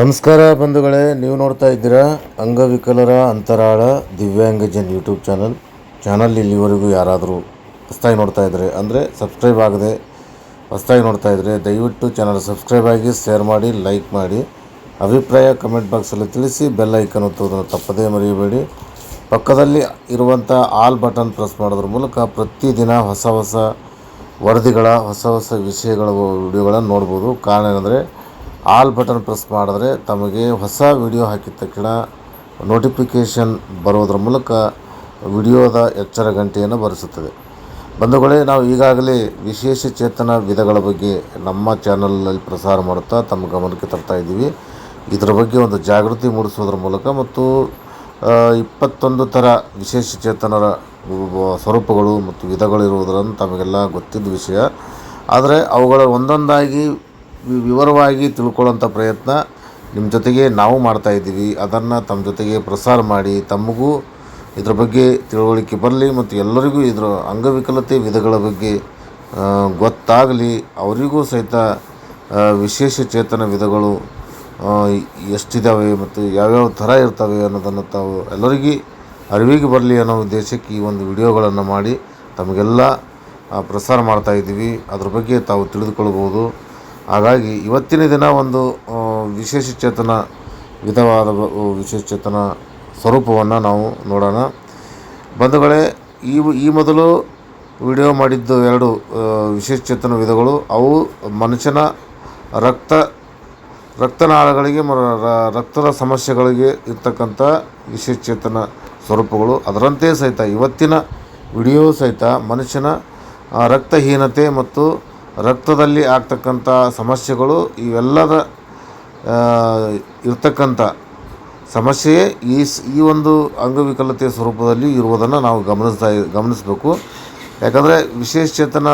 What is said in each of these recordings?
ನಮಸ್ಕಾರ ಬಂಧುಗಳೇ, ನೀವು ನೋಡ್ತಾ ಇದ್ದೀರಾ ಅಂಗವಿಕಲರ ಅಂತರಾಳ ದಿವ್ಯಾಂಗಜನ್ ಯೂಟ್ಯೂಬ್ ಚಾನಲ್. ಚಾನಲ್ ಇಲ್ಲಿವರೆಗೂ ಯಾರಾದರೂ ಹೊಸ್ದಾಗಿ ನೋಡ್ತಾ ಇದ್ದರೆ ಅಂದರೆ ಸಬ್ಸ್ಕ್ರೈಬ್ ಆಗದೆ ಹೊಸ್ದಾಗಿ ನೋಡ್ತಾ ಇದ್ದರೆ ದಯವಿಟ್ಟು ಚಾನಲ್ ಸಬ್ಸ್ಕ್ರೈಬ್ ಆಗಿ, ಶೇರ್ ಮಾಡಿ, ಲೈಕ್ ಮಾಡಿ. ಅಭಿಪ್ರಾಯ ಕಮೆಂಟ್ ಬಾಕ್ಸಲ್ಲಿ ತಿಳಿಸಿ, ಬೆಲ್ ಐಕನ್ ಒತ್ತುವುದನ್ನು ತಪ್ಪದೇ ಮರೆಯಬೇಡಿ. ಪಕ್ಕದಲ್ಲಿ ಇರುವಂಥ ಆಲ್ ಬಟನ್ ಪ್ರೆಸ್ ಮಾಡೋದ್ರ ಮೂಲಕ ಪ್ರತಿದಿನ ಹೊಸ ಹೊಸ ವರದಿಗಳ, ಹೊಸ ಹೊಸ ವಿಷಯಗಳ ವಿಡಿಯೋಗಳನ್ನು ನೋಡ್ಬೋದು. ಕಾರಣ ಏನಂದರೆ ಆಲ್ ಬಟನ್ ಪ್ರೆಸ್ ಮಾಡಿದ್ರೆ ತಮಗೆ ಹೊಸ ವಿಡಿಯೋ ಹಾಕಿದ ತಕ್ಷಣ ನೋಟಿಫಿಕೇಷನ್ ಬರೋದ್ರ ಮೂಲಕ ವಿಡಿಯೋದ ಎಚ್ಚರ ಗಂಟೆಯನ್ನು ಬರೆಸುತ್ತದೆ. ಬಂಧುಗಳೇ, ನಾವು ಈಗಾಗಲೇ ವಿಶೇಷ ಚೇತನ ವಿಧಗಳ ಬಗ್ಗೆ ನಮ್ಮ ಚಾನಲ್ನಲ್ಲಿ ಪ್ರಸಾರ ಮಾಡುತ್ತಾ ತಮ್ಮ ಗಮನಕ್ಕೆ ತರ್ತಾ ಇದ್ದೀವಿ. ಇದರ ಬಗ್ಗೆ ಒಂದು ಜಾಗೃತಿ ಮೂಡಿಸೋದ್ರ ಮೂಲಕ ಮತ್ತು ಇಪ್ಪತ್ತೊಂದು ಥರ ವಿಶೇಷ ಚೇತನರ ಸ್ವರೂಪಗಳು ಮತ್ತು ವಿಧಗಳಿರುವುದನ್ನು ತಮಗೆಲ್ಲ ಗೊತ್ತಿದ್ದ ವಿಷಯ. ಆದರೆ ಅವುಗಳ ಒಂದೊಂದಾಗಿ ವಿವರವಾಗಿ ತಿಳ್ಕೊಳ್ಳೋಂಥ ಪ್ರಯತ್ನ ನಿಮ್ಮ ಜೊತೆಗೆ ನಾವು ಮಾಡ್ತಾಯಿದ್ದೀವಿ ಅದನ್ನು ತಮ್ಮ ಜೊತೆಗೆ ಪ್ರಸಾರ ಮಾಡಿ ತಮಗೂ ಇದ್ರ ಬಗ್ಗೆ ತಿಳುವಳಿಕೆ ಬರಲಿ ಮತ್ತು ಎಲ್ಲರಿಗೂ ಇದರ ಅಂಗವಿಕಲತೆ ವಿಧಗಳ ಬಗ್ಗೆ ಗೊತ್ತಾಗಲಿ. ಅವರಿಗೂ ಸಹಿತ ವಿಶೇಷ ಚೇತನ ವಿಧಗಳು ಎಷ್ಟಿದ್ದಾವೆ ಮತ್ತು ಯಾವ್ಯಾವ ಥರ ಇರ್ತವೆ ಅನ್ನೋದನ್ನು ತಾವು ಎಲ್ಲರಿಗೂ ಅರಿವಿಗೆ ಬರಲಿ ಅನ್ನೋ ಉದ್ದೇಶಕ್ಕೆ ಈ ಒಂದು ವಿಡಿಯೋಗಳನ್ನು ಮಾಡಿ ತಮಗೆಲ್ಲ ಪ್ರಸಾರ ಮಾಡ್ತಾಯಿದ್ದೀವಿ ಅದ್ರ ಬಗ್ಗೆ ತಾವು ತಿಳಿದುಕೊಳ್ಬೋದು ಹಾಗಾಗಿ ಇವತ್ತಿನ ದಿನ ಒಂದು ವಿಶೇಷ ಚೇತನ, ವಿಧವಾದ ವಿಶೇಷ ಚೇತನ ಸ್ವರೂಪವನ್ನು ನಾವು ನೋಡೋಣ. ಬಂಧುಗಳೇ, ಈ ಈ ಮೊದಲು ವಿಡಿಯೋ ಮಾಡಿದ್ದು ಎರಡು ವಿಶೇಷ ಚೇತನ ವಿಧಗಳು. ಅವು ಮನುಷ್ಯನ ರಕ್ತ, ರಕ್ತನಾಳಗಳಿಗೆ ರಕ್ತದ ಸಮಸ್ಯೆಗಳಿಗೆ ಇರ್ತಕ್ಕಂಥ ವಿಶೇಷ ಚೇತನ ಸ್ವರೂಪಗಳು. ಅದರಂತೆ ಸಹಿತ ಇವತ್ತಿನ ವಿಡಿಯೋ ಸಹಿತ ಮನುಷ್ಯನ ರಕ್ತಹೀನತೆ ಮತ್ತು ರಕ್ತದಲ್ಲಿ ಆಗ್ತಕ್ಕಂಥ ಸಮಸ್ಯೆಗಳು ಇವೆಲ್ಲದ ಇರ್ತಕ್ಕಂಥ ಸಮಸ್ಯೆಯೇ ಈ ಈ ಒಂದು ಅಂಗವಿಕಲತೆಯ ಸ್ವರೂಪದಲ್ಲಿ ಇರುವುದನ್ನು ನಾವು ಗಮನಿಸ್ತಾ ಗಮನಿಸಬೇಕು. ಯಾಕಂದರೆ ವಿಶೇಷ ಚೇತನ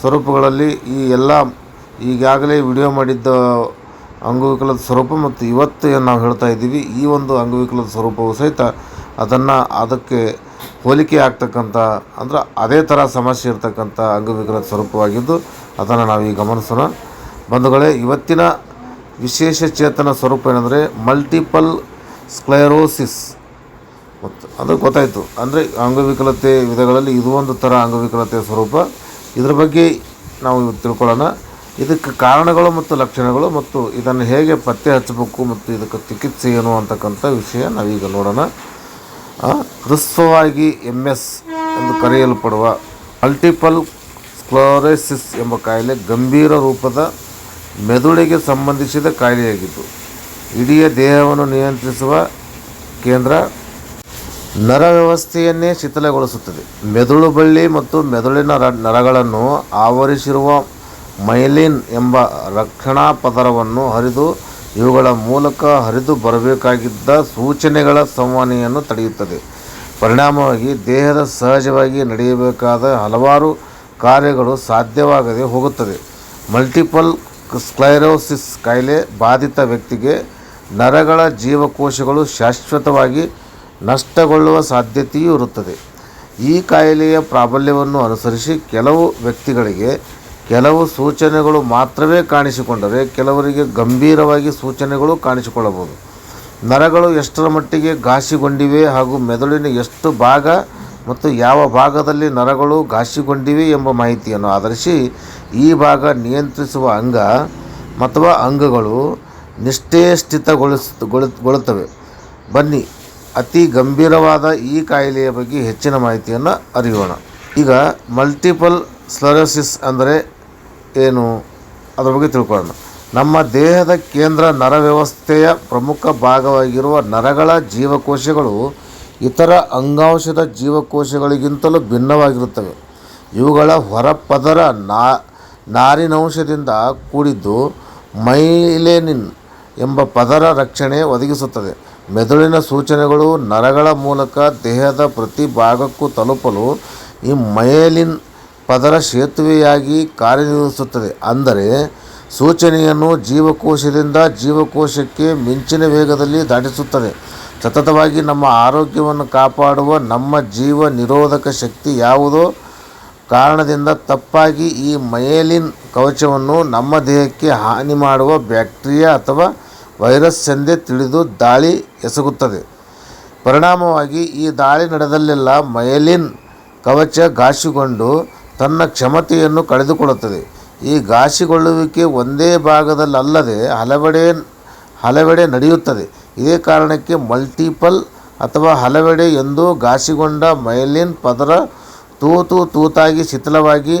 ಸ್ವರೂಪಗಳಲ್ಲಿ ಈ ಎಲ್ಲ ಈಗಾಗಲೇ ವಿಡಿಯೋ ಮಾಡಿದ್ದ ಅಂಗವಿಕಲದ ಸ್ವರೂಪ ಮತ್ತು ಇವತ್ತು ಏನು ನಾವು ಹೇಳ್ತಾ ಇದ್ದೀವಿ, ಈ ಒಂದು ಅಂಗವಿಕಲದ ಸ್ವರೂಪವು ಸಹಿತ ಅದನ್ನು ಅದಕ್ಕೆ ಹೋಲಿಕೆ ಆಗ್ತಕ್ಕಂಥ, ಅಂದ್ರೆ ಅದೇ ಥರ ಸಮಸ್ಯೆ ಇರ್ತಕ್ಕಂಥ ಅಂಗವಿಕಲದ ಸ್ವರೂಪವಾಗಿದ್ದು ಅದನ್ನು ನಾವು ಈಗ ಗಮನಿಸೋಣ. ಬಂಧುಗಳೇ, ಇವತ್ತಿನ ವಿಶೇಷ ಚೇತನ ಸ್ವರೂಪ ಏನಂದರೆ ಮಲ್ಟಿಪಲ್ ಸ್ಕ್ಲೆರೋಸಿಸ್ ಮತ್ತು ಅದು ಗೊತ್ತಾಯಿತು. ಅಂದರೆ ಅಂಗವಿಕಲತೆ ವಿಧಗಳಲ್ಲಿ ಇದು ಒಂದು ಥರ ಅಂಗವಿಕಲತೆಯ ಸ್ವರೂಪ. ಇದ್ರ ಬಗ್ಗೆ ನಾವು ತಿಳ್ಕೊಳ್ಳೋಣ. ಇದಕ್ಕೆ ಕಾರಣಗಳು ಮತ್ತು ಲಕ್ಷಣಗಳು ಮತ್ತು ಇದನ್ನು ಹೇಗೆ ಪತ್ತೆ ಹಚ್ಚಬೇಕು ಮತ್ತು ಇದಕ್ಕೆ ಚಿಕಿತ್ಸೆ ಏನು ಅಂತಕ್ಕಂಥ ವಿಷಯ ನಾವೀಗ ನೋಡೋಣ. ಹೃಸ್ವವಾಗಿ ಎಂ ಎಸ್ ಎಂದು ಕರೆಯಲ್ಪಡುವ ಮಲ್ಟಿಪಲ್ ಸ್ಕ್ಲೋರೋಸಿಸ್ ಎಂಬ ಕಾಯಿಲೆ ಗಂಭೀರ ರೂಪದ ಮೆದುಳಿಗೆ ಸಂಬಂಧಿಸಿದ ಕಾಯಿಲೆಯಾಗಿದ್ದು, ಇಡೀ ದೇಹವನ್ನು ನಿಯಂತ್ರಿಸುವ ಕೇಂದ್ರ ನರ ವ್ಯವಸ್ಥೆಯನ್ನೇ ಶಿಥಿಲಗೊಳಿಸುತ್ತದೆ. ಮೆದುಳು ಬಳ್ಳಿ ಮತ್ತು ಮೆದುಳಿನ ನರಗಳನ್ನು ಆವರಿಸಿರುವ ಮೈಲಿನ್ ಎಂಬ ರಕ್ಷಣಾ ಪದರವನ್ನು ಹರಿದು, ಇವುಗಳ ಮೂಲಕ ಹರಿದು ಬರಬೇಕಾಗಿದ್ದ ಸೂಚನೆಗಳ ಸಂವಹನೆಯನ್ನು ತಡೆಯುತ್ತದೆ. ಪರಿಣಾಮವಾಗಿ ದೇಹದ ಸಹಜವಾಗಿ ನಡೆಯಬೇಕಾದ ಹಲವಾರು ಕಾರ್ಯಗಳು ಸಾಧ್ಯವಾಗದೆ ಹೋಗುತ್ತದೆ. ಮಲ್ಟಿಪಲ್ ಸ್ಕ್ಲೈರೋಸಿಸ್ ಕಾಯಿಲೆ ಬಾಧಿತ ವ್ಯಕ್ತಿಗೆ ನರಗಳ ಜೀವಕೋಶಗಳು ಶಾಶ್ವತವಾಗಿ ನಷ್ಟಗೊಳ್ಳುವ ಸಾಧ್ಯತೆಯೂ ಇರುತ್ತದೆ. ಈ ಕಾಯಿಲೆಯ ಪ್ರಾಬಲ್ಯವನ್ನು ಅನುಸರಿಸಿ ಕೆಲವು ವ್ಯಕ್ತಿಗಳಿಗೆ ಕೆಲವು ಸೂಚನೆಗಳು ಮಾತ್ರವೇ ಕಾಣಿಸಿಕೊಂಡರೆ ಕೆಲವರಿಗೆ ಗಂಭೀರವಾಗಿ ಸೂಚನೆಗಳು ಕಾಣಿಸಿಕೊಳ್ಳಬಹುದು. ನರಗಳು ಎಷ್ಟರ ಮಟ್ಟಿಗೆ ಘಾಸಿಗೊಂಡಿವೆ ಹಾಗೂ ಮೆದುಳಿನ ಎಷ್ಟು ಭಾಗ ಮತ್ತು ಯಾವ ಭಾಗದಲ್ಲಿ ನರಗಳು ಘಾಸಿಗೊಂಡಿವೆ ಎಂಬ ಮಾಹಿತಿಯನ್ನು ಆಧರಿಸಿ ಈ ಭಾಗ ನಿಯಂತ್ರಿಸುವ ಅಂಗ ಅಥವಾ ಅಂಗಗಳು ನಿಷ್ಠೇಷ್ಟಿತಗೊಳಿಸಗೊಳ್ಳುತ್ತವೆ ಬನ್ನಿ, ಅತಿ ಗಂಭೀರವಾದ ಈ ಕಾಯಿಲೆಯ ಬಗ್ಗೆ ಹೆಚ್ಚಿನ ಮಾಹಿತಿಯನ್ನು ಅರಿಯೋಣ. ಈಗ ಮಲ್ಟಿಪಲ್ ಸ್ಲರೋಸಿಸ್ ಅಂದರೆ ಏನು? ಅದರ ಬಗ್ಗೆ ತಿಳ್ಕೊಳ್ಳೋಣ. ನಮ್ಮ ದೇಹದ ಕೇಂದ್ರ ನರ ವ್ಯವಸ್ಥೆಯ ಪ್ರಮುಖ ಭಾಗವಾಗಿರುವ ನರಗಳ ಜೀವಕೋಶಗಳು ಇತರ ಅಂಗಾಂಶದ ಜೀವಕೋಶಗಳಿಗಿಂತಲೂ ಭಿನ್ನವಾಗಿರುತ್ತವೆ. ಇವುಗಳ ಹೊರಪದರ ನಾರಿನಂಶದಿಂದ ಕೂಡಿದ್ದು ಮೈಲೇನಿನ್ ಎಂಬ ಪದರ ರಕ್ಷಣೆ ಒದಗಿಸುತ್ತದೆ. ಮೆದುಳಿನ ಸೂಚನೆಗಳು ನರಗಳ ಮೂಲಕ ದೇಹದ ಪ್ರತಿ ಭಾಗಕ್ಕೂ ತಲುಪಲು ಈ ಮೈಲಿನ್ ಪದರ ಸೇತುವೆಯಾಗಿ ಕಾರ್ಯನಿರ್ವಹಿಸುತ್ತದೆ. ಅಂದರೆ ಸೂಚನೆಯನ್ನು ಜೀವಕೋಶದಿಂದ ಜೀವಕೋಶಕ್ಕೆ ಮಿಂಚಿನ ವೇಗದಲ್ಲಿ ದಾಟಿಸುತ್ತದೆ. ಸತತವಾಗಿ ನಮ್ಮ ಆರೋಗ್ಯವನ್ನು ಕಾಪಾಡುವ ನಮ್ಮ ಜೀವ ನಿರೋಧಕ ಶಕ್ತಿ ಯಾವುದೋ ಕಾರಣದಿಂದ ತಪ್ಪಾಗಿ ಈ ಮಯಲಿನ್ ಕವಚವನ್ನು ನಮ್ಮ ದೇಹಕ್ಕೆ ಹಾನಿ ಮಾಡುವ ಬ್ಯಾಕ್ಟೀರಿಯಾ ಅಥವಾ ವೈರಸ್ ಎಂದೇ ತಿಳಿದು ದಾಳಿ ಎಸಗುತ್ತದೆ. ಪರಿಣಾಮವಾಗಿ ಈ ದಾಳಿ ನಡೆದಲ್ಲೆಲ್ಲ ಮಯಲಿನ್ ಕವಚ ಘಾಸಿಗೊಂಡು ತನ್ನ ಕ್ಷಮತೆಯನ್ನು ಕಳೆದುಕೊಳ್ಳುತ್ತದೆ. ಈ ಘಾಸಿಗೊಳ್ಳುವಿಕೆ ಒಂದೇ ಭಾಗದಲ್ಲಲ್ಲದೆ ಹಲವೆಡೆ ಹಲವೆಡೆ ನಡೆಯುತ್ತದೆ. ಇದೇ ಕಾರಣಕ್ಕೆ ಮಲ್ಟಿಪಲ್ ಅಥವಾ ಹಲವೆಡೆ ಎಂದು ಘಾಸಿಗೊಂಡ ಮೈಲಿನ್ ಪದರ ತೂತು ತೂತಾಗಿ ಶಿಥಿಲವಾಗಿ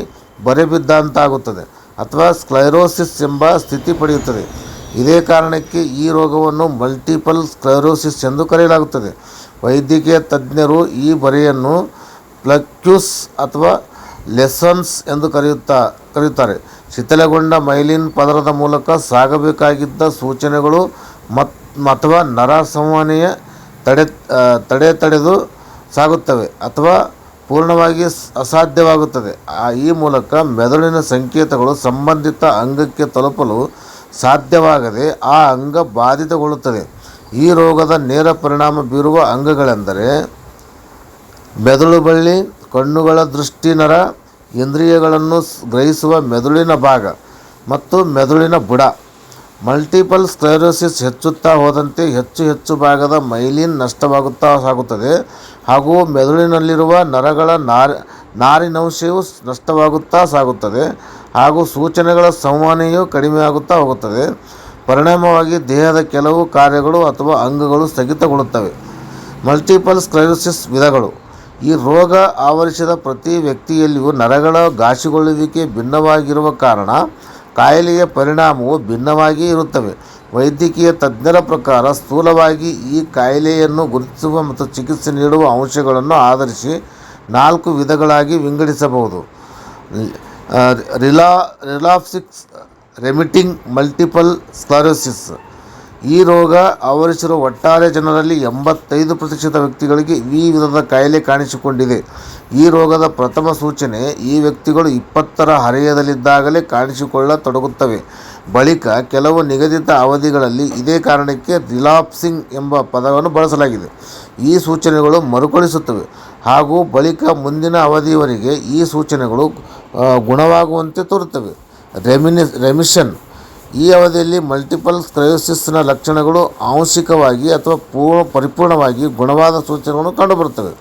ಬರೆಬಿದ್ದಂತಾಗುತ್ತದೆ ಅಥವಾ ಸ್ಕ್ಲೈರೋಸಿಸ್ ಎಂಬ ಸ್ಥಿತಿ ಪಡೆಯುತ್ತದೆ. ಇದೇ ಕಾರಣಕ್ಕೆ ಈ ರೋಗವನ್ನು ಮಲ್ಟಿಪಲ್ ಸ್ಕ್ಲೈರೋಸಿಸ್ ಎಂದು ಕರೆಯಲಾಗುತ್ತದೆ. ವೈದ್ಯಕೀಯ ತಜ್ಞರು ಈ ಬರೆಯನ್ನು ಪ್ಲಕ್ಯೂಸ್ ಅಥವಾ ಲೆಸನ್ಸ್ ಎಂದು ಕರೆಯುತ್ತಾ, ಕರೆಯುತ್ತಾರೆ. ಶಿಥಿಲಗೊಂಡ ಮೈಲಿನ್ ಪದರದ ಮೂಲಕ ಸಾಗಬೇಕಾಗಿದ್ದ ಸೂಚನೆಗಳು ಮತ್ ಅಥವಾ ನರ ಸಂವಹನೆಯ ತಡೆ ತಡೆ ತಡೆದು ಸಾಗುತ್ತವೆ ಅಥವಾ ಪೂರ್ಣವಾಗಿ ಅಸಾಧ್ಯವಾಗುತ್ತದೆ. ಈ ಮೂಲಕ ಮೆದುಳಿನ ಸಂಕೇತಗಳು ಸಂಬಂಧಿತ ಅಂಗಕ್ಕೆ ತಲುಪಲು ಸಾಧ್ಯವಾಗದೆ ಆ ಅಂಗ ಬಾಧಿತಗೊಳ್ಳುತ್ತದೆ. ಈ ರೋಗದ ನೇರ ಪರಿಣಾಮ ಬೀರುವ ಅಂಗಗಳೆಂದರೆ ಮೆದುಳು ಬಳ್ಳಿ, ಕಣ್ಣುಗಳ ದೃಷ್ಟಿನರ ಇಂದ್ರಿಯಗಳನ್ನು ಗ್ರಹಿಸುವ ಮೆದುಳಿನ ಭಾಗ ಮತ್ತು ಮೆದುಳಿನ ಬುಡ. ಮಲ್ಟಿಪಲ್ ಸ್ಕ್ಲೆರೋಸಿಸ್ ಹೆಚ್ಚುತ್ತಾ ಹೋದಂತೆ ಹೆಚ್ಚು ಹೆಚ್ಚು ಭಾಗದ ಮೈಲಿನ್ ನಷ್ಟವಾಗುತ್ತಾ ಸಾಗುತ್ತದೆ. ಹಾಗೂ ಮೆದುಳಿನಲ್ಲಿರುವ ನರಗಳ ನಾರಿ, ನಾರಿನಂಶವು ನಷ್ಟವಾಗುತ್ತಾ ಸಾಗುತ್ತದೆ. ಹಾಗೂ ಸೂಚನೆಗಳ ಸಂವಹನೆಯು ಕಡಿಮೆಯಾಗುತ್ತಾ ಹೋಗುತ್ತದೆ. ಪರಿಣಾಮವಾಗಿ ದೇಹದ ಕೆಲವು ಕಾರ್ಯಗಳು ಅಥವಾ ಅಂಗಗಳು ಸ್ಥಗಿತಗೊಳ್ಳುತ್ತವೆ. ಮಲ್ಟಿಪಲ್ ಸ್ಕ್ಲೆರೋಸಿಸ್ ವಿಧಗಳು. ಈ ರೋಗ ಆವರಿಸಿದ ಪ್ರತಿ ವ್ಯಕ್ತಿಯಲ್ಲಿಯೂ ನರಗಳ ಘಾಸಿಗೊಳ್ಳುವಿಕೆ ಭಿನ್ನವಾಗಿರುವ ಕಾರಣ ಕಾಯಿಲೆಯ ಪರಿಣಾಮವು ಭಿನ್ನವಾಗಿ ಇರುತ್ತವೆ. ವೈದ್ಯಕೀಯ ತಜ್ಞರ ಪ್ರಕಾರ ಸ್ಥೂಲವಾಗಿ ಈ ಕಾಯಿಲೆಯನ್ನು ಗುರುತಿಸುವ ಮತ್ತು ಚಿಕಿತ್ಸೆ ನೀಡುವ ಅಂಶಗಳನ್ನು ಆಧರಿಸಿ ನಾಲ್ಕು ವಿಧಗಳಾಗಿ ವಿಂಗಡಿಸಬಹುದು. ರಿಲಾ, ರಿಲಾಪ್ಸಿಕ್ಸ್, ರೆಮಿಟಿಂಗ್, ಮಲ್ಟಿಪಲ್ ಸ್ಕ್ಲೆರೋಸಿಸ್. ಈ ರೋಗ ಆವರಿಸಿರುವ ಒಟ್ಟಾರೆ ಜನರಲ್ಲಿ ಎಂಬತ್ತೈದು ಪ್ರತಿಶತ ವ್ಯಕ್ತಿಗಳಿಗೆ ಈ ವಿಧದ ಕಾಯಿಲೆ ಕಾಣಿಸಿಕೊಂಡಿದೆ. ಈ ರೋಗದ ಪ್ರಥಮ ಸೂಚನೆ ಈ ವ್ಯಕ್ತಿಗಳು ಇಪ್ಪತ್ತರ ಹರೆಯದಲ್ಲಿದ್ದಾಗಲೇ ಕಾಣಿಸಿಕೊಳ್ಳತೊಡಗುತ್ತವೆ. ಬಳಿಕ ಕೆಲವು ನಿಗದಿತ ಅವಧಿಗಳಲ್ಲಿ ಇದೇ ಕಾರಣಕ್ಕೆ ರಿಲಾಪ್ಸಿಂಗ್ ಎಂಬ ಪದವನ್ನು ಬಳಸಲಾಗಿದೆ. ಈ ಸೂಚನೆಗಳು ಮರುಕಳಿಸುತ್ತವೆ. ಹಾಗೂ ಬಳಿಕ ಮುಂದಿನ ಅವಧಿಯವರೆಗೆ ಈ ಸೂಚನೆಗಳು ಗುಣವಾಗುವಂತೆ ತೋರುತ್ತವೆ. ರೆಮಿನಿ, ರೆಮಿಷನ್ ಈ ಅವಧಿಯಲ್ಲಿ ಮಲ್ಟಿಪಲ್ ಸ್ಕ್ಲೆರೋಸಿಸ್ನ ಲಕ್ಷಣಗಳು ಆಂಶಿಕವಾಗಿ ಅಥವಾ ಪೂರ್ಣ ಪರಿಪೂರ್ಣವಾಗಿ ಗುಣವಾದ ಸೂಚನೆಗಳು ಕಂಡುಬರುತ್ತವೆ.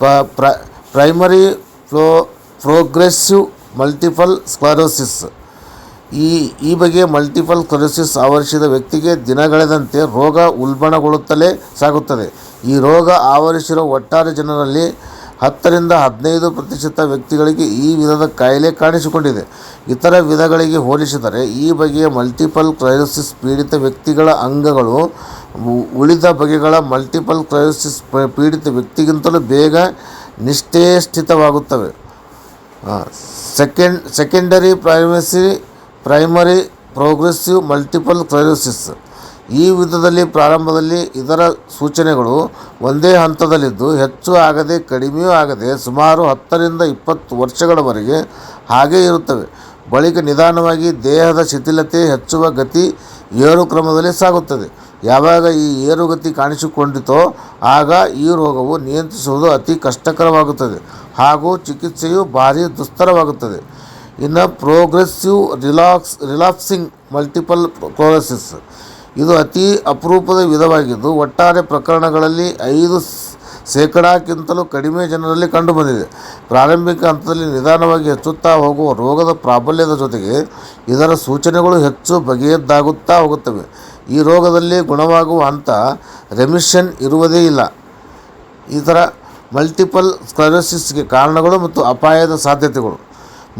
ಪ, ಪ್ರ primary flow progressive multiple sclerosis ಈ ಈ ಬಗೆಯ ಮಲ್ಟಿಪಲ್ ಸ್ಕ್ಲೆರೋಸಿಸ್ ಆವರಿಸಿದ ವ್ಯಕ್ತಿಗೆ ದಿನಗಳೆದಂತೆ ರೋಗ ಉಲ್ಬಣಗೊಳ್ಳುತ್ತಲೇ ಸಾಗುತ್ತದೆ. ಈ ರೋಗ ಆವರಿಸಿರುವ ಒಟ್ಟಾರೆ ಜನರಲ್ಲಿ ಹತ್ತರಿಂದ ಹದಿನೈದು ಪ್ರತಿಶತ ವ್ಯಕ್ತಿಗಳಿಗೆ ಈ ವಿಧದ ಕಾಯಿಲೆ ಕಾಣಿಸಿಕೊಂಡಿದೆ. ಇತರ ವಿಧಗಳಿಗೆ ಹೋಲಿಸಿದರೆ, ಈ ಬಗೆಯ ಮಲ್ಟಿಪಲ್ ಸ್ಕ್ಲೆರೋಸಿಸ್ ಪೀಡಿತ ವ್ಯಕ್ತಿಗಳ ಅಂಗಗಳು ಉಳಿದ ಬಗೆಗಳ ಮಲ್ಟಿಪಲ್ ಸ್ಕ್ಲೆರೋಸಿಸ್ ಪ- ಪೀಡಿತ ವ್ಯಕ್ತಿಗಿಂತಲೂ ಬೇಗ ನಿಷ್ಠೇಷ್ಠಿತವಾಗುತ್ತವೆ second secondary ಪ್ರೈಮಸಿ primary progressive multiple sclerosis ಈ ವಿಧದಲ್ಲಿ ಪ್ರಾರಂಭದಲ್ಲಿ ಇದರ ಸೂಚನೆಗಳು ಒಂದೇ ಹಂತದಲ್ಲಿದ್ದು ಹೆಚ್ಚು ಆಗದೆ ಕಡಿಮೆಯೂ ಆಗದೆ ಸುಮಾರು ಹತ್ತರಿಂದ ಇಪ್ಪತ್ತು ವರ್ಷಗಳವರೆಗೆ ಹಾಗೇ ಇರುತ್ತವೆ. ಬಳಿಕ ನಿಧಾನವಾಗಿ ದೇಹದ ಶಿಥಿಲತೆ ಹೆಚ್ಚುವ ಗತಿ ಏರು ಕ್ರಮದಲ್ಲಿ ಸಾಗುತ್ತದೆ. ಯಾವಾಗ ಈ ಏರುಗತಿ ಕಾಣಿಸಿಕೊಂಡಿತೋ ಆಗ ಈ ರೋಗವು ನಿಯಂತ್ರಿಸುವುದು ಅತಿ ಕಷ್ಟಕರವಾಗುತ್ತದೆ ಹಾಗೂ ಚಿಕಿತ್ಸೆಯು ಭಾರಿ ದುಸ್ತರವಾಗುತ್ತದೆ. ಇನ್ನು progressive relax relaxing multiple sclerosis ಇದು ಅತಿ ಅಪರೂಪದ ವಿಧವಾಗಿದ್ದು, ಒಟ್ಟಾರೆ ಪ್ರಕರಣಗಳಲ್ಲಿ ಐದು ಶೇಕಡಾಕ್ಕಿಂತಲೂ ಕಡಿಮೆ ಜನರಲ್ಲಿ ಕಂಡುಬಂದಿದೆ. ಪ್ರಾರಂಭಿಕ ಹಂತದಲ್ಲಿ ನಿಧಾನವಾಗಿ ಹೆಚ್ಚುತ್ತಾ ಹೋಗುವ ರೋಗದ ಪ್ರಾಬಲ್ಯದ ಜೊತೆಗೆ ಇದರ ಸೂಚನೆಗಳು ಹೆಚ್ಚು ಬಗೆಯದ್ದಾಗುತ್ತಾ ಹೋಗುತ್ತವೆ. ಈ ರೋಗದಲ್ಲಿ ಗುಣವಾಗುವ ಹಂತ ರೆಮಿಷನ್ ಇರುವುದೇ ಇಲ್ಲ. ಈ ಥರ ಮಲ್ಟಿಪಲ್ ಸ್ಕ್ಲರೋಸಿಸ್ಗೆ ಕಾರಣಗಳು ಮತ್ತು ಅಪಾಯದ ಸಾಧ್ಯತೆಗಳು.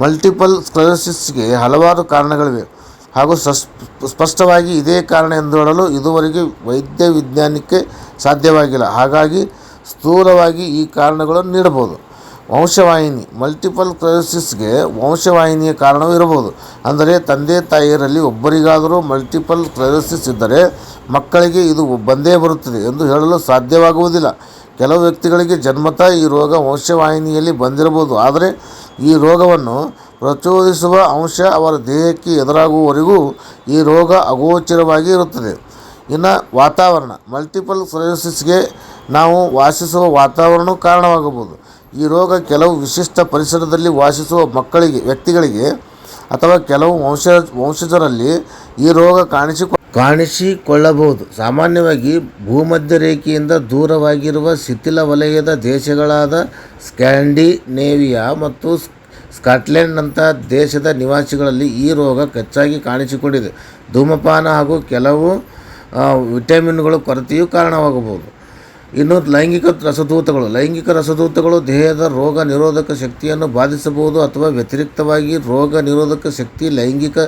ಮಲ್ಟಿಪಲ್ ಸ್ಕ್ಲರೋಸಿಸ್ಗೆ ಹಲವಾರು ಕಾರಣಗಳಿವೆ. ಹಾಗೂ ಸಸ್, ಸ್ಪಷ್ಟವಾಗಿ ಇದೇ ಕಾರಣ ಎಂದು ಹೇಳಲು ಇದುವರೆಗೆ ವೈದ್ಯ ವಿಜ್ಞಾನಕ್ಕೆ ಸಾಧ್ಯವಾಗಿಲ್ಲ. ಹಾಗಾಗಿ ಸ್ಥೂಲವಾಗಿ ಈ ಕಾರಣಗಳನ್ನು ನೀಡಬಹುದು. ವಂಶವಾಹಿನಿ ಮಲ್ಟಿಪಲ್ ಕ್ರೈಸಿಸ್ಗೆ ವಂಶವಾಹಿನಿಯ ಕಾರಣವೂ ಇರಬಹುದು. ಅಂದರೆ ತಂದೆ ತಾಯಿಯರಲ್ಲಿ ಒಬ್ಬರಿಗಾದರೂ ಮಲ್ಟಿಪಲ್ ಕ್ರೈಸಿಸ್ ಇದ್ದರೆ ಮಕ್ಕಳಿಗೆ ಇದು ಬಂದೇ ಬರುತ್ತದೆ ಎಂದು ಹೇಳಲು ಸಾಧ್ಯವಾಗುವುದಿಲ್ಲ. ಕೆಲವು ವ್ಯಕ್ತಿಗಳಿಗೆ ಜನ್ಮತಃ ಈ ರೋಗ ವಂಶವಾಹಿನಿಯಲ್ಲಿ ಬಂದಿರಬಹುದು. ಆದರೆ ಈ ರೋಗವನ್ನು ಪ್ರಚೋದಿಸುವ ಅಂಶ ಅವರ ದೇಹಕ್ಕೆ ಎದುರಾಗುವವರೆಗೂ ಈ ರೋಗ ಅಗೋಚರವಾಗಿ ಇರುತ್ತದೆ. ಇನ್ನು ವಾತಾವರಣ ಮಲ್ಟಿಪಲ್ ಸ್ಕ್ಲೆರೋಸಿಸ್ಗೆ ನಾವು ವಾಸಿಸುವ ವಾತಾವರಣವು ಕಾರಣವಾಗಬಹುದು. ಈ ರೋಗ ಕೆಲವು ವಿಶಿಷ್ಟ ಪರಿಸರದಲ್ಲಿ ವಾಸಿಸುವ ಮಕ್ಕಳಿಗೆ, ವ್ಯಕ್ತಿಗಳಿಗೆ ಅಥವಾ ಕೆಲವು ವಂಶ, ವಂಶಜರಲ್ಲಿ ಈ ರೋಗ ಕಾಣಿಸಿಕೊ, ಕಾಣಿಸಿಕೊಳ್ಳಬಹುದು. ಸಾಮಾನ್ಯವಾಗಿ ಭೂಮಧ್ಯ ರೇಖೆಯಿಂದ ದೂರವಾಗಿರುವ ಶಿಥಿಲ ವಲಯದ ದೇಶಗಳಾದ ಸ್ಕ್ಯಾಂಡಿನೇವಿಯಾ ಮತ್ತು ಸ್ಕಾಟ್ಲೆಂಡ್ನಂಥ ದೇಶದ ನಿವಾಸಿಗಳಲ್ಲಿ ಈ ರೋಗ ಹೆಚ್ಚಾಗಿ ಕಾಣಿಸಿಕೊಂಡಿದೆ. ಧೂಮಪಾನ ಹಾಗೂ ಕೆಲವು ವಿಟಮಿನ್ಗಳು ಕೊರತೆಯೂ ಕಾರಣವಾಗಬಹುದು. ಇನ್ನು ಲೈಂಗಿಕ ರಸದೂತಗಳು ಲೈಂಗಿಕ ರಸದೂತಗಳು ದೇಹದ ರೋಗ ನಿರೋಧಕ ಶಕ್ತಿಯನ್ನು ಬಾಧಿಸಬಹುದು ಅಥವಾ ವ್ಯತಿರಿಕ್ತವಾಗಿ ರೋಗ ನಿರೋಧಕ ಶಕ್ತಿ ಲೈಂಗಿಕ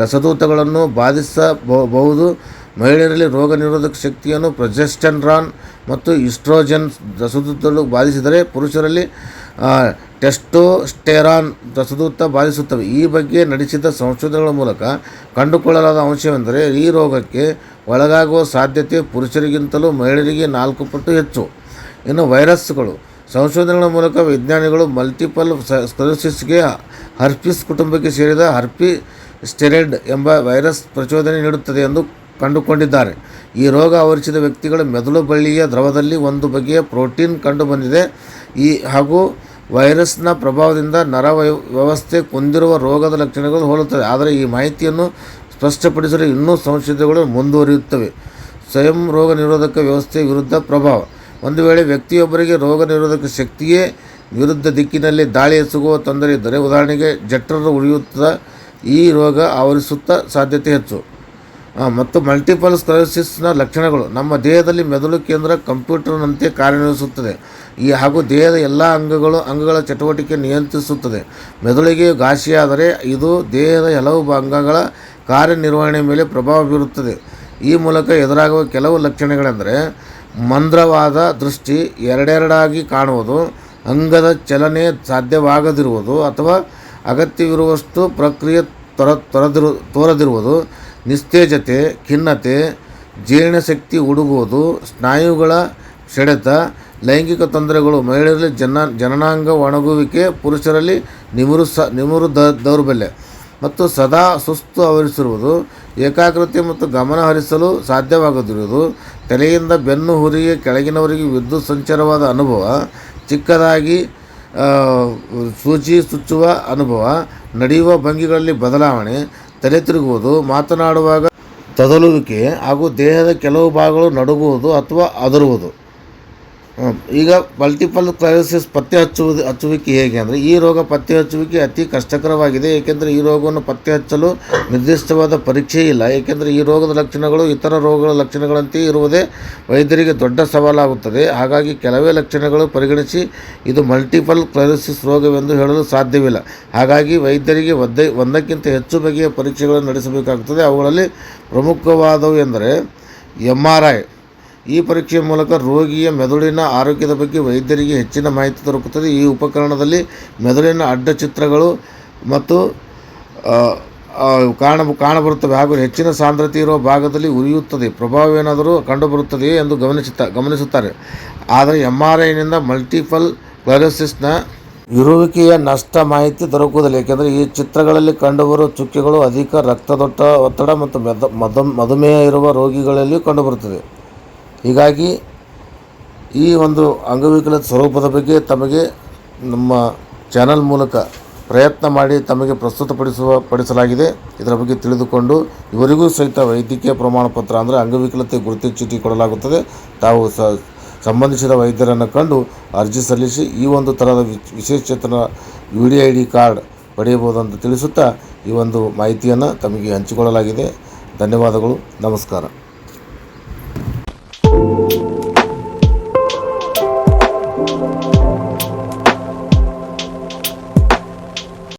ರಸದೂತಗಳನ್ನು ಬಾಧಿಸಬಹುದು. ಮಹಿಳೆಯರಲ್ಲಿ ರೋಗ ನಿರೋಧಕ ಶಕ್ತಿಯನ್ನು ಪ್ರೊಜೆಸ್ಟನ್ರಾನ್ ಮತ್ತು ಇಸ್ಟ್ರೋಜನ್ ರಸದೂತಗಳು ಬಾಧಿಸಿದರೆ ಪುರುಷರಲ್ಲಿ ಟೆಸ್ಟೋಸ್ಟೆರಾನ್ ರಸದೂತ ಬಾಧಿಸುತ್ತವೆ. ಈ ಬಗ್ಗೆ ನಡೆಸಿದ ಸಂಶೋಧನೆಗಳ ಮೂಲಕ ಕಂಡುಕೊಳ್ಳಲಾದ ಅಂಶವೆಂದರೆ, ಈ ರೋಗಕ್ಕೆ ಒಳಗಾಗುವ ಸಾಧ್ಯತೆ ಪುರುಷರಿಗಿಂತಲೂ ಮಹಿಳೆಯರಿಗೆ ನಾಲ್ಕು ಪಟ್ಟು ಹೆಚ್ಚು. ಇನ್ನು ವೈರಸ್ಗಳು ಸಂಶೋಧನೆಗಳ ಮೂಲಕ ವಿಜ್ಞಾನಿಗಳು ಮಲ್ಟಿಪಲ್ ಸ್ಕ್ಲೆರೋಸಿಸ್ಗೆ ಹರ್ಪಿಸ್ ಕುಟುಂಬಕ್ಕೆ ಸೇರಿದ ಹರ್ಪಿ ಸ್ಟೆರೈಡ್ ಎಂಬ ವೈರಸ್ ಪ್ರಚೋದನೆ ನೀಡುತ್ತದೆ ಎಂದು ಕಂಡುಕೊಂಡಿದ್ದಾರೆ. ಈ ರೋಗ ಆವರಿಸಿದ ವ್ಯಕ್ತಿಗಳ ಮೆದುಳು ಬಳ್ಳಿಯ ದ್ರವದಲ್ಲಿ ಒಂದು ಬಗೆಯ ಪ್ರೋಟೀನ್ ಕಂಡುಬಂದಿದೆ. ಈ ಹಾಗೂ ವೈರಸ್ನ ಪ್ರಭಾವದಿಂದ ನರ ವ್ಯವಸ್ಥೆ ಕುಂದಿರುವ ರೋಗದ ಲಕ್ಷಣಗಳು ಹೋಲುತ್ತವೆ. ಆದರೆ ಈ ಮಾಹಿತಿಯನ್ನು ಸ್ಪಷ್ಟಪಡಿಸಲು ಇನ್ನೂ ಸಂಶೋಧನೆಗಳು ಮುಂದುವರಿಯುತ್ತವೆ. ಸ್ವಯಂ ರೋಗ ನಿರೋಧಕ ವ್ಯವಸ್ಥೆ ವಿರುದ್ಧ ಪ್ರಭಾವ. ಒಂದು ವೇಳೆ ವ್ಯಕ್ತಿಯೊಬ್ಬರಿಗೆ ರೋಗ ನಿರೋಧಕ ಶಕ್ತಿಯೇ ವಿರುದ್ಧ ದಿಕ್ಕಿನಲ್ಲಿ ದಾಳಿ ಎಸಗುವ ತೊಂದರೆ ಇದ್ದರೆ, ಉದಾಹರಣೆಗೆ ಜಠರ ಉರಿಯುತ್ತ ಈ ರೋಗ ಆವರಿಸುತ್ತ ಸಾಧ್ಯತೆ ಹೆಚ್ಚು. ಮತ್ತು ಮಲ್ಟಿಪಲ್ ಸ್ಕ್ಲೆರೋಸಿಸ್ನ ಲಕ್ಷಣಗಳು. ನಮ್ಮ ದೇಹದಲ್ಲಿ ಮೆದುಳು ಕೇಂದ್ರ ಕಂಪ್ಯೂಟರ್ನಂತೆ ಕಾರ್ಯನಿರ್ವಹಿಸುತ್ತದೆ. ಈ ಹಾಗೂ ದೇಹದ ಎಲ್ಲ ಅಂಗಗಳು ಅಂಗಗಳ ಚಟುವಟಿಕೆ ನಿಯಂತ್ರಿಸುತ್ತದೆ. ಮೆದುಳಿಗೆ ಘಾಸಿಯಾದರೆ ಇದು ದೇಹದ ಹಲವು ಅಂಗಗಳ ಕಾರ್ಯನಿರ್ವಹಣೆ ಮೇಲೆ ಪ್ರಭಾವ ಬೀರುತ್ತದೆ. ಈ ಮೂಲಕ ಎದುರಾಗುವ ಕೆಲವು ಲಕ್ಷಣಗಳೆಂದರೆ, ಮಂದ್ರವಾದ ದೃಷ್ಟಿ ಎರಡೆರಡಾಗಿ ಕಾಣುವುದು, ಅಂಗದ ಚಲನೆ ಸಾಧ್ಯವಾಗದಿರುವುದು ಅಥವಾ ಅಗತ್ಯವಿರುವಷ್ಟು ಪ್ರಕ್ರಿಯೆ ತೊರ, ತೊರೆದಿರು, ತೋರದಿರುವುದು ನಿಸ್ತೇಜತೆ, ಖಿನ್ನತೆ, ಜೀರ್ಣಶಕ್ತಿ ಹುಡುಗುವುದು, ಸ್ನಾಯುಗಳ ಸೆಡೆತ ಲೈಂಗಿಕ ತೊಂದರೆಗಳು, ಮಹಿಳೆಯರಲ್ಲಿ ಜನ, ಜನನಾಂಗ ಒಣಗುವಿಕೆ, ಪುರುಷರಲ್ಲಿ ನಿಮುರು ಸ ನಿಮುರು ದ ದೌರ್ಬಲ್ಯ ಮತ್ತು ಸದಾ ಸುಸ್ತು ಆವರಿಸಿರುವುದು, ಏಕಾಗ್ರತೆ ಮತ್ತು ಗಮನ ಹರಿಸಲು ಸಾಧ್ಯವಾಗದಿರುವುದು, ತಲೆಯಿಂದ ಬೆನ್ನು ಹುರಿಗೆ ಕೆಳಗಿನವರಿಗೆ ವಿದ್ಯುತ್ ಸಂಚಾರವಾದ ಅನುಭವ, ಚಿಕ್ಕದಾಗಿ ಸೂಚಿ ಸುಚ್ಚುವ ಅನುಭವ, ನಡೆಯುವ ಭಂಗಿಗಳಲ್ಲಿ ಬದಲಾವಣೆ ತಲೆ ತಿರುಗುವುದು ಮಾತನಾಡುವಾಗ ತದಲುವಿಕೆ ಹಾಗೂ ದೇಹದ ಕೆಲವು ಭಾಗಗಳು ನಡುಗುವುದು ಅಥವಾ ಅದರುವುದು. ಈಗ ಮಲ್ಟಿಪಲ್ ಕ್ಲೈರೋಸಿಸ್ ಪತ್ತೆ ಹಚ್ಚುವುದು, ಹಚ್ಚುವಿಕೆ ಹೇಗೆ ಅಂದರೆ ಈ ರೋಗ ಪತ್ತೆ ಹಚ್ಚುವಿಕೆ ಅತಿ ಕಷ್ಟಕರವಾಗಿದೆ, ಏಕೆಂದರೆ ಈ ರೋಗವನ್ನು ಪತ್ತೆ ಹಚ್ಚಲು ನಿರ್ದಿಷ್ಟವಾದ ಪರೀಕ್ಷೆ ಇಲ್ಲ. ಏಕೆಂದರೆ ಈ ರೋಗದ ಲಕ್ಷಣಗಳು ಇತರ ರೋಗಗಳ ಲಕ್ಷಣಗಳಂತೆ ಇರುವುದೇ ವೈದ್ಯರಿಗೆ ದೊಡ್ಡ ಸವಾಲಾಗುತ್ತದೆ. ಹಾಗಾಗಿ ಕೆಲವೇ ಲಕ್ಷಣಗಳು ಪರಿಗಣಿಸಿ ಇದು ಮಲ್ಟಿಪಲ್ ಕ್ಲೈರೋಸಿಸ್ ರೋಗವೆಂದು ಹೇಳಲು ಸಾಧ್ಯವಿಲ್ಲ. ಹಾಗಾಗಿ ವೈದ್ಯರಿಗೆ ಒಂದೇ ಒಂದಕ್ಕಿಂತ ಹೆಚ್ಚು ಬಗೆಯ ಪರೀಕ್ಷೆಗಳನ್ನು ನಡೆಸಬೇಕಾಗುತ್ತದೆ. ಅವುಗಳಲ್ಲಿ ಪ್ರಮುಖವಾದವು ಎಂದರೆ ಎಂ ಆರ್ ಐ ಈ ಪರೀಕ್ಷೆಯ ಮೂಲಕ ರೋಗಿಯ ಮೆದುಳಿನ ಆರೋಗ್ಯದ ಬಗ್ಗೆ ವೈದ್ಯರಿಗೆ ಹೆಚ್ಚಿನ ಮಾಹಿತಿ ದೊರಕುತ್ತದೆ. ಈ ಉಪಕರಣದಲ್ಲಿ ಮೆದುಳಿನ ಅಡ್ಡ ಚಿತ್ರಗಳು ಮತ್ತು ಕಾಣ, ಕಾಣಬರುತ್ತವೆ ಹಾಗೂ ಹೆಚ್ಚಿನ ಸಾಂದ್ರತೆ ಇರುವ ಭಾಗದಲ್ಲಿ ಉರಿಯುತ್ತದೆ. ಪ್ರಭಾವವೇನಾದರೂ ಕಂಡುಬರುತ್ತದೆಯೇ ಎಂದು ಗಮನಿಸುತ್ತಾ, ಗಮನಿಸುತ್ತಾರೆ. ಆದರೆ ಎಂ ಆರ್ ಐನಿಂದ ಮಲ್ಟಿಪಲ್ ಗ್ಲೋಸಿಸ್ನ ಇರುವಿಕೆಯ ನಷ್ಟ ಮಾಹಿತಿ ದೊರಕುವುದಿಲ್ಲ. ಏಕೆಂದರೆ ಈ ಚಿತ್ರಗಳಲ್ಲಿ ಕಂಡುಬರುವ ಚುಕ್ಕೆಗಳು ಅಧಿಕ ರಕ್ತದೊಟ್ಟ ಒತ್ತಡ ಮತ್ತು ಮೆದ ಮಧು ಮಧುಮೇಹ ಇರುವ ರೋಗಿಗಳಲ್ಲಿ ಕಂಡುಬರುತ್ತದೆ. ಹೀಗಾಗಿ ಈ ಒಂದು ಅಂಗವಿಕಲ ಸ್ವರೂಪದ ಬಗ್ಗೆ ತಮಗೆ ನಮ್ಮ ಚಾನಲ್ ಮೂಲಕ ಪ್ರಯತ್ನ ಮಾಡಿ ತಮಗೆ ಪ್ರಸ್ತುತಪಡಿಸುವ, ಪಡಿಸಲಾಗಿದೆ. ಇದರ ಬಗ್ಗೆ ತಿಳಿದುಕೊಂಡು ಇವರಿಗೂ ಸಹಿತ ವೈದ್ಯಕೀಯ ಪ್ರಮಾಣ ಪತ್ರ ಅಂದರೆ ಅಂಗವಿಕಲತೆ ಗುರುತಿನ ಚೀಟಿ ಕೊಡಲಾಗುತ್ತದೆ. ತಾವು ಸ, ಸಂಬಂಧಿಸಿದ ವೈದ್ಯರನ್ನು ಕಂಡು ಅರ್ಜಿ ಸಲ್ಲಿಸಿ ಈ ಒಂದು ಥರದ ವಿಶೇಷ ಚೇತನ U D I D card ಪಡೆಯಬಹುದು ಅಂತ ತಿಳಿಸುತ್ತಾ ಈ ಒಂದು ಮಾಹಿತಿಯನ್ನು ತಮಗೆ ಹಂಚಿಕೊಳ್ಳಲಾಗಿದೆ. ಧನ್ಯವಾದಗಳು. ನಮಸ್ಕಾರ.